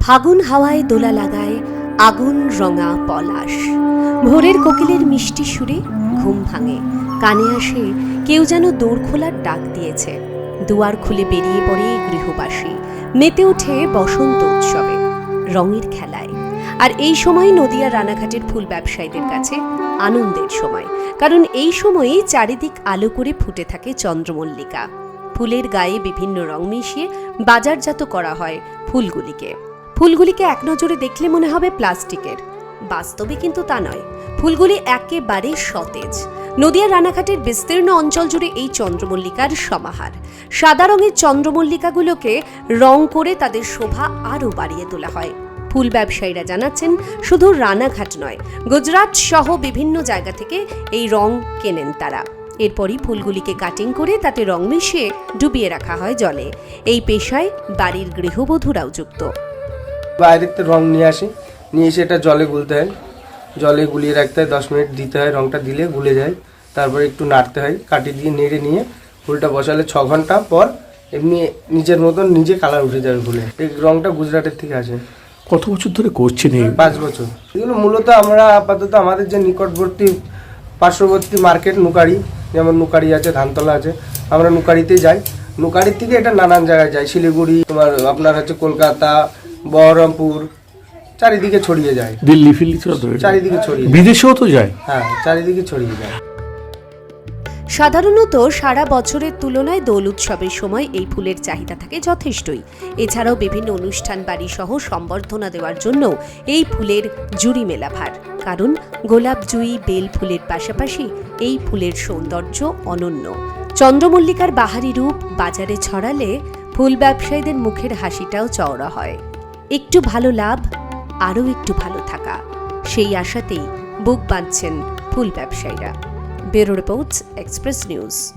ফাগুন হাওয়ায় দোলা লাগায় আগুন রঙা পলাশ। ভোরের কোকিলের মিষ্টি সুরে ঘুম ভাঙে। কানে আসে, কেউ যেন দৌড় খোলার ডাক দিয়েছে। দুয়ার খুলে বেরিয়ে পড়ে গৃহবাসী। মেতে ওঠে বসন্ত উৎসবে, রঙের খেলায়। আর এই সময় নদিয়া রানাঘাটের ফুল ব্যবসায়ীদের কাছে আনন্দের সময়। কারণ এই সময়েই চারিদিক আলো করে ফুটে থাকে চন্দ্রমল্লিকা। ফুলের গায়ে বিভিন্ন রং মিশিয়ে বাজারজাত করা হয় ফুলগুলিকে। ফুলগুলিকে এক নজরে দেখলে মনে হবে প্লাস্টিকের। বাস্তবে কিন্তু তা নয়। ফুলগুলি একেবারে সতেজ। নদিয়া রানাঘাটের বিস্তীর্ণ অঞ্চল জুড়ে এই চন্দ্রমল্লিকার সমাহার। সাদা রঙের চন্দ্রমল্লিকাগুলোকে রং করে তাদের শোভা আরও বাড়িয়ে তোলা হয়। ফুল ব্যবসায়ীরা জানাচ্ছেন, শুধু রানাঘাট নয়, গুজরাট সহ বিভিন্ন জায়গা থেকে এই রং কেনেন তারা। এরপরই ফুলগুলিকে কাটিং করে তাতে রং মিশিয়ে ডুবিয়ে রাখা হয় জলে। এই পেশায় বাড়ির গৃহবধূরাও যুক্ত। বাইরের থেকে রং নিয়ে আসি। নিয়ে এসে এটা জলে গুলতে হয়। জলে গুলিয়ে রাখতে হয় দশ মিনিট দিতে হয় রংটা দিলে গুলে যায়। তারপরে একটু নাড়তে হয় কাটি দিয়ে নেড়ে নিয়ে ফুলটা বসালে ছ ঘণ্টা পর এমনি নিজের মতন নিজে কালার উঠে যাবে ফুলে। এই রংটা গুজরাটের থেকে আসে। কত বছর ধরে করছেন এই? পাঁচ বছর। এগুলো মূলত আমরা আপাতত আমাদের যে নিকটবর্তী পার্শ্ববর্তী মার্কেট নুকারি যেমন নুকারি আছে ধানতলা আছে আমরা নুকারিতে যাই। নুকারির থেকে এটা নানান জায়গায় যাই। শিলিগুড়ি তোমার আপনার হচ্ছে কলকাতা বহরমপুর চারিদিকে ছড়িয়ে যায়। দিল্লি ফিল্লি চারিদিকে ছড়িয়ে যায়। বিদেশেও তো যায়। হ্যাঁ চারিদিকে ছড়িয়ে যায়। সাধারণত সারা বছরের তুলনায় দোল উৎসবের সময় এই ফুলের চাহিদা থাকে যথেষ্টই। এছাড়াও বিভিন্ন অনুষ্ঠান বাড়ি সহ সম্বর্ধনা দেওয়ার জন্য এই ফুলের জুড়ি মেলা ভার। কারণ গোলাপ জুই বেল ফুলের পাশাপাশি এই ফুলের সৌন্দর্য অনন্য। চন্দ্রমল্লিকার বাহারি রূপ বাজারে ছড়ালে ফুল ব্যবসায়ীদের মুখের হাসিটাও চওড়া হয়। একটু ভালো লাভ, আরও একটু ভালো থাকা। সেই আশাতেই বুক বাঁধছেন ফুল ব্যবসায়ীরা। Bureau reports, express news.